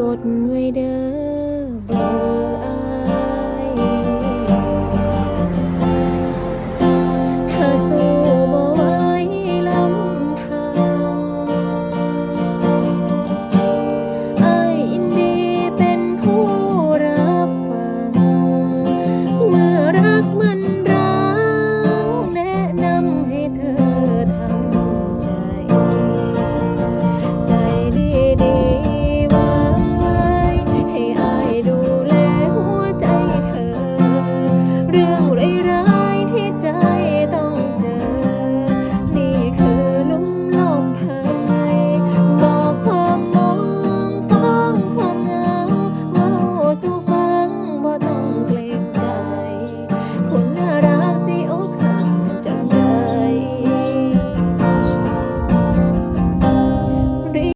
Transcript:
กดไว้เด้อ